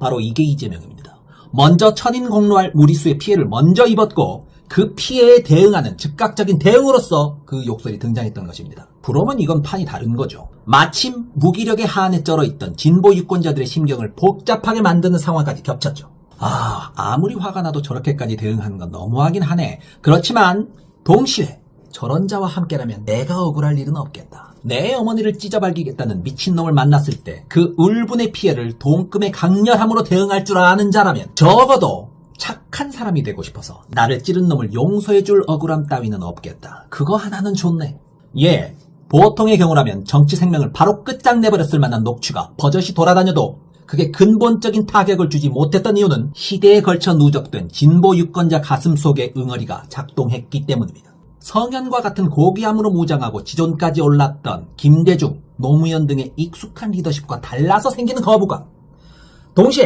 바로 이게 이재명입니다. 먼저 천인 공로할 무리수의 피해를 먼저 입었고 그 피해에 대응하는 즉각적인 대응으로서 그 욕설이 등장했던 것입니다. 그러면 이건 판이 다른 거죠. 마침 무기력의 한에 쩔어 있던 진보 유권자들의 심경을 복잡하게 만드는 상황까지 겹쳤죠. 아, 아무리 화가 나도 저렇게까지 대응하는 건 너무하긴 하네. 그렇지만 동시에 저런 자와 함께라면 내가 억울할 일은 없겠다. 내 어머니를 찢어발기겠다는 미친놈을 만났을 때 그 울분의 피해를 동금의 강렬함으로 대응할 줄 아는 자라면 적어도 착한 사람이 되고 싶어서 나를 찌른 놈을 용서해줄 억울함 따위는 없겠다. 그거 하나는 좋네. 예, 보통의 경우라면 정치 생명을 바로 끝장내버렸을 만한 녹취가 버젓이 돌아다녀도 그게 근본적인 타격을 주지 못했던 이유는 시대에 걸쳐 누적된 진보 유권자 가슴 속의 응어리가 작동했기 때문입니다. 성현과 같은 고귀함으로 무장하고 지존까지 올랐던 김대중, 노무현 등의 익숙한 리더십과 달라서 생기는 거부감. 동시에